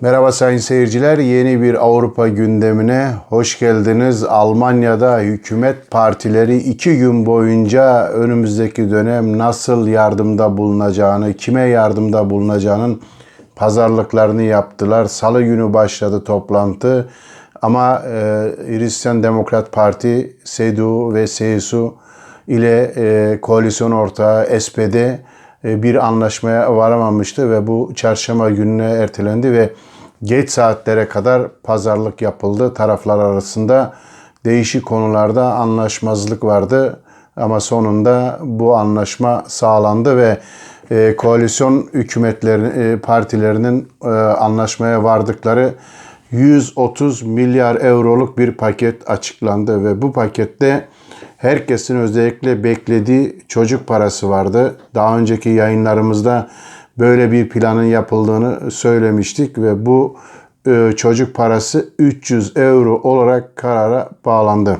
Merhaba sayın seyirciler. Yeni bir Avrupa gündemine hoş geldiniz. Almanya'da hükümet partileri iki gün boyunca önümüzdeki dönem nasıl yardımda bulunacağını, kime yardımda bulunacağının pazarlıklarını yaptılar. Salı günü başladı toplantı. Ama e, Hristiyan Demokrat Parti, CDU ve CSU ile e, koalisyon ortağı SPD e, bir anlaşmaya varamamıştı ve bu çarşamba gününe ertelendi ve geç saatlere kadar pazarlık yapıldı. Taraflar arasında değişik konularda anlaşmazlık vardı ama sonunda bu anlaşma sağlandı ve e, koalisyon hükümetlerin e, partilerinin e, anlaşmaya vardıkları 130 milyar euroluk bir paket açıklandı ve bu pakette herkesin özellikle beklediği çocuk parası vardı. Daha önceki yayınlarımızda böyle bir planın yapıldığını söylemiştik ve bu e, çocuk parası 300 euro olarak karara bağlandı.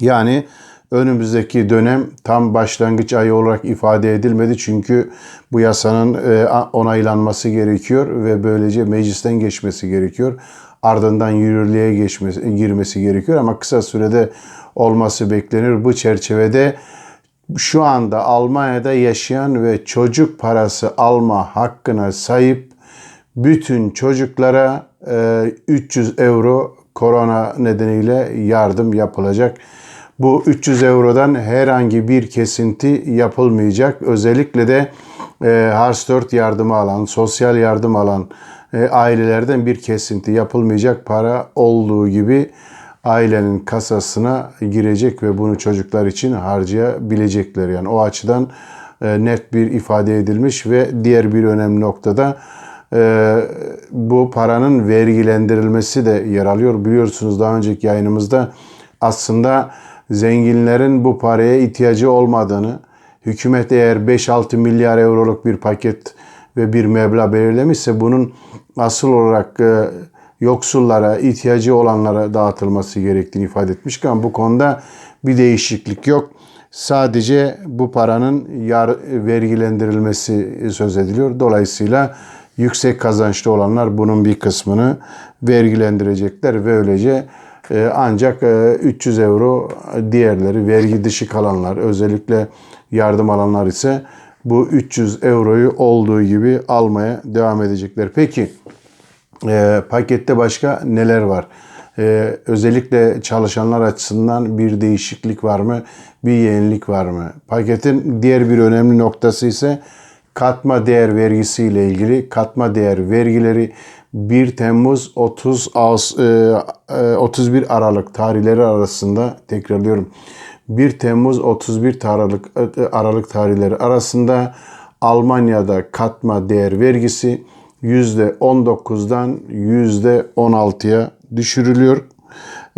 Yani önümüzdeki dönem tam başlangıç ayı olarak ifade edilmedi çünkü bu yasanın e, onaylanması gerekiyor ve böylece meclisten geçmesi gerekiyor. Ardından yürürlüğe geçmesi, girmesi gerekiyor ama kısa sürede olması beklenir. Bu çerçevede şu anda Almanya'da yaşayan ve çocuk parası alma hakkına sahip bütün çocuklara 300 euro korona nedeniyle yardım yapılacak. Bu 300 eurodan herhangi bir kesinti yapılmayacak. Özellikle de e, Hartz 4 yardımı alan, sosyal yardım alan e, ailelerden bir kesinti yapılmayacak. Para olduğu gibi ailenin kasasına girecek ve bunu çocuklar için harcayabilecekler. Yani o açıdan e, net bir ifade edilmiş ve diğer bir önemli noktada e, bu paranın vergilendirilmesi de yer alıyor. Biliyorsunuz daha önceki yayınımızda aslında zenginlerin bu paraya ihtiyacı olmadığını, hükümet eğer 5-6 milyar euroluk bir paket ve bir meblağ belirlemişse bunun asıl olarak e, yoksullara, ihtiyacı olanlara dağıtılması gerektiğini ifade etmiş ama bu konuda bir değişiklik yok. Sadece bu paranın yar, vergilendirilmesi söz ediliyor. Dolayısıyla yüksek kazançlı olanlar bunun bir kısmını vergilendirecekler ve öylece e, ancak 300 e, euro diğerleri vergi dışı kalanlar özellikle yardım alanlar ise bu 300 euroyu olduğu gibi almaya devam edecekler. Peki e, pakette başka neler var? E, özellikle çalışanlar açısından bir değişiklik var mı? Bir yenilik var mı? Paketin diğer bir önemli noktası ise katma değer vergisi ile ilgili katma değer vergileri 1 Temmuz 30 Ağustos, e, 31 e, Aralık tarihleri arasında tekrarlıyorum. 1 Temmuz 31 Aralık e, Aralık tarihleri arasında Almanya'da katma değer vergisi %19'dan %16'ya düşürülüyor.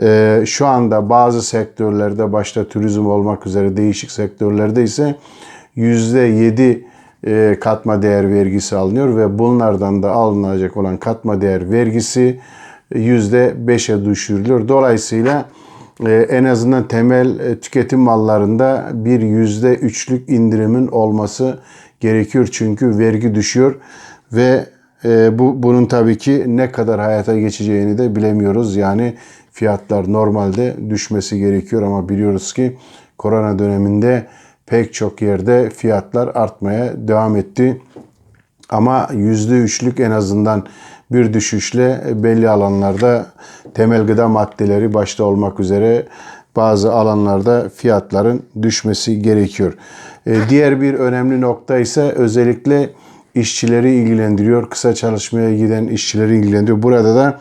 Ee, şu anda bazı sektörlerde başta turizm olmak üzere değişik sektörlerde ise %7 e, katma değer vergisi alınıyor ve bunlardan da alınacak olan katma değer vergisi %5'e düşürülüyor. Dolayısıyla e, en azından temel e, tüketim mallarında bir %3'lük indirimin olması gerekiyor. Çünkü vergi düşüyor ve e, bu bunun tabii ki ne kadar hayata geçeceğini de bilemiyoruz. Yani fiyatlar normalde düşmesi gerekiyor ama biliyoruz ki korona döneminde pek çok yerde fiyatlar artmaya devam etti. Ama %3'lük en azından bir düşüşle belli alanlarda temel gıda maddeleri başta olmak üzere bazı alanlarda fiyatların düşmesi gerekiyor. E, diğer bir önemli nokta ise özellikle işçileri ilgilendiriyor. Kısa çalışmaya giden işçileri ilgilendiriyor. Burada da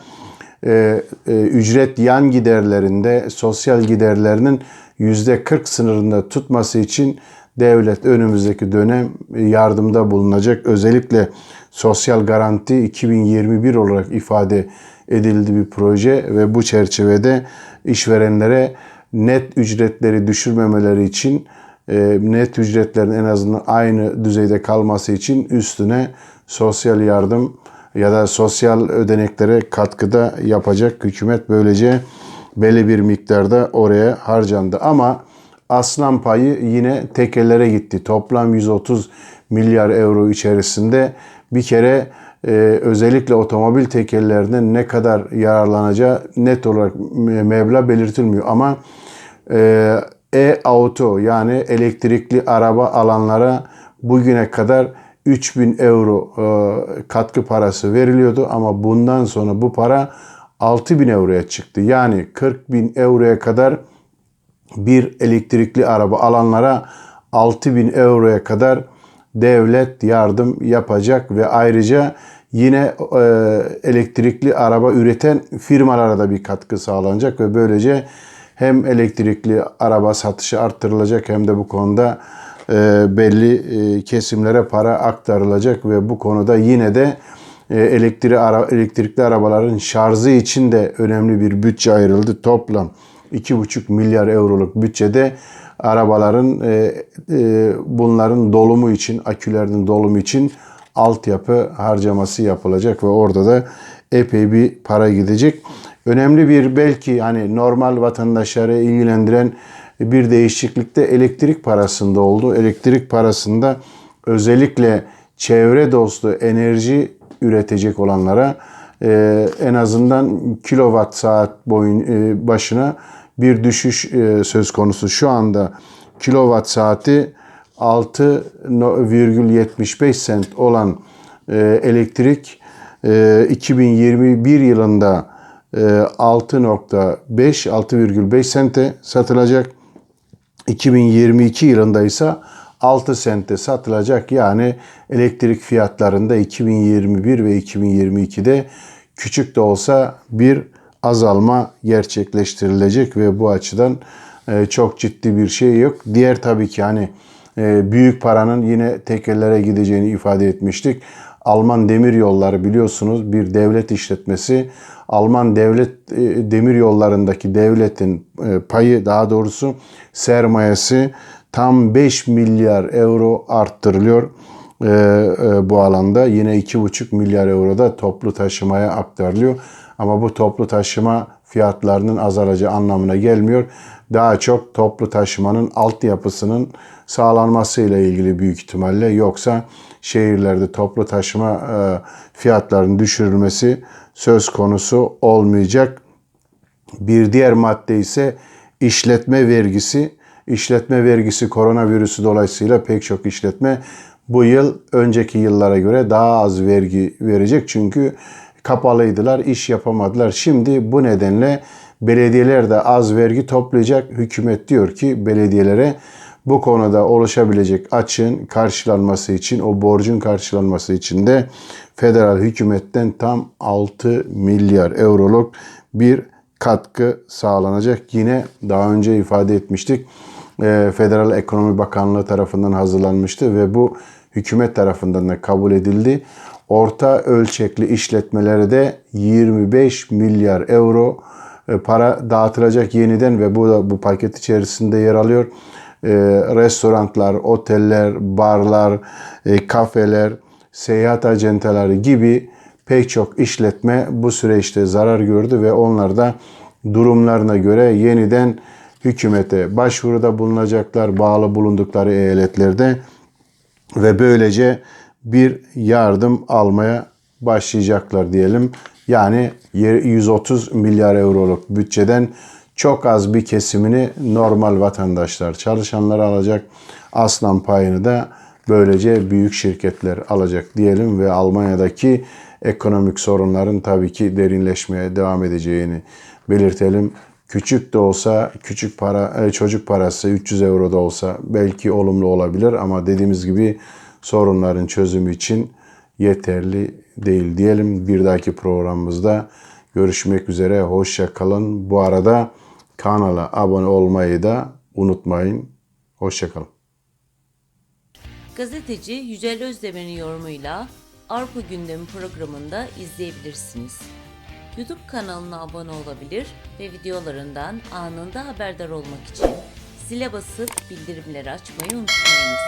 e, e, ücret yan giderlerinde sosyal giderlerinin %40 sınırında tutması için devlet önümüzdeki dönem yardımda bulunacak. Özellikle sosyal garanti 2021 olarak ifade edildi bir proje ve bu çerçevede işverenlere net ücretleri düşürmemeleri için net ücretlerin en azından aynı düzeyde kalması için üstüne sosyal yardım ya da sosyal ödeneklere katkıda yapacak hükümet böylece belli bir miktarda oraya harcandı. Ama aslan payı yine tekelere gitti. Toplam 130 milyar euro içerisinde bir kere e, özellikle otomobil tekerlerinden ne kadar yararlanacağı net olarak me- meblağ belirtilmiyor ama e, e-auto yani elektrikli araba alanlara bugüne kadar 3000 euro e, katkı parası veriliyordu ama bundan sonra bu para 6000 euroya çıktı. Yani 40 bin euroya kadar bir elektrikli araba alanlara 6000 euroya kadar devlet yardım yapacak ve ayrıca yine e, elektrikli araba üreten firmalara da bir katkı sağlanacak ve böylece hem elektrikli araba satışı arttırılacak hem de bu konuda e, belli e, kesimlere para aktarılacak ve bu konuda yine de e, elektrikli, ara, elektrikli arabaların şarjı için de önemli bir bütçe ayrıldı. Toplam 2,5 milyar euroluk bütçede arabaların bunların dolumu için, akülerin dolumu için altyapı harcaması yapılacak ve orada da epey bir para gidecek. Önemli bir belki hani normal vatandaşları ilgilendiren bir değişiklik de elektrik parasında oldu. Elektrik parasında özellikle çevre dostu enerji üretecek olanlara e, en azından kilowatt saat boyun e, başına bir düşüş e, söz konusu. Şu anda kilowatt saati 6,75 sent olan e, elektrik e, 2021 yılında e, 6.5 6,5 sente satılacak. 2022 yılında ise 6 sente satılacak. Yani elektrik fiyatlarında 2021 ve 2022'de küçük de olsa bir azalma gerçekleştirilecek ve bu açıdan e, çok ciddi bir şey yok. Diğer tabii ki hani e, büyük paranın yine tekerlere gideceğini ifade etmiştik. Alman demir yolları biliyorsunuz bir devlet işletmesi. Alman devlet e, demir yollarındaki devletin e, payı daha doğrusu sermayesi tam 5 milyar euro arttırılıyor e, bu alanda. Yine 2,5 milyar euro da toplu taşımaya aktarılıyor. Ama bu toplu taşıma fiyatlarının azalacağı anlamına gelmiyor. Daha çok toplu taşımanın altyapısının sağlanmasıyla ilgili büyük ihtimalle yoksa şehirlerde toplu taşıma e, fiyatlarının düşürülmesi söz konusu olmayacak. Bir diğer madde ise işletme vergisi. İşletme vergisi koronavirüsü dolayısıyla pek çok işletme bu yıl önceki yıllara göre daha az vergi verecek. Çünkü kapalıydılar, iş yapamadılar. Şimdi bu nedenle belediyeler de az vergi toplayacak. Hükümet diyor ki belediyelere bu konuda oluşabilecek açığın karşılanması için, o borcun karşılanması için de federal hükümetten tam 6 milyar euroluk bir katkı sağlanacak. Yine daha önce ifade etmiştik. e, Federal Ekonomi Bakanlığı tarafından hazırlanmıştı ve bu hükümet tarafından da kabul edildi. Orta ölçekli işletmelere de 25 milyar euro e, para dağıtılacak yeniden ve bu da bu paket içerisinde yer alıyor. E, restoranlar, oteller, barlar, e, kafeler, seyahat acenteleri gibi pek çok işletme bu süreçte zarar gördü ve onlar da durumlarına göre yeniden hükümete başvuruda bulunacaklar bağlı bulundukları eyaletlerde ve böylece bir yardım almaya başlayacaklar diyelim. Yani 130 milyar euroluk bütçeden çok az bir kesimini normal vatandaşlar, çalışanlar alacak. Aslan payını da böylece büyük şirketler alacak diyelim ve Almanya'daki ekonomik sorunların tabii ki derinleşmeye devam edeceğini belirtelim. Küçük de olsa, küçük para, e, çocuk parası 300 euro da olsa belki olumlu olabilir ama dediğimiz gibi sorunların çözümü için yeterli değil diyelim. Bir dahaki programımızda görüşmek üzere. Hoşça kalın. Bu arada kanala abone olmayı da unutmayın. Hoşça kalın. Gazeteci Yücel Özdemir'in yorumuyla Avrupa Gündemi programında izleyebilirsiniz. YouTube kanalına abone olabilir ve videolarından anında haberdar olmak için zile basıp bildirimleri açmayı unutmayınız.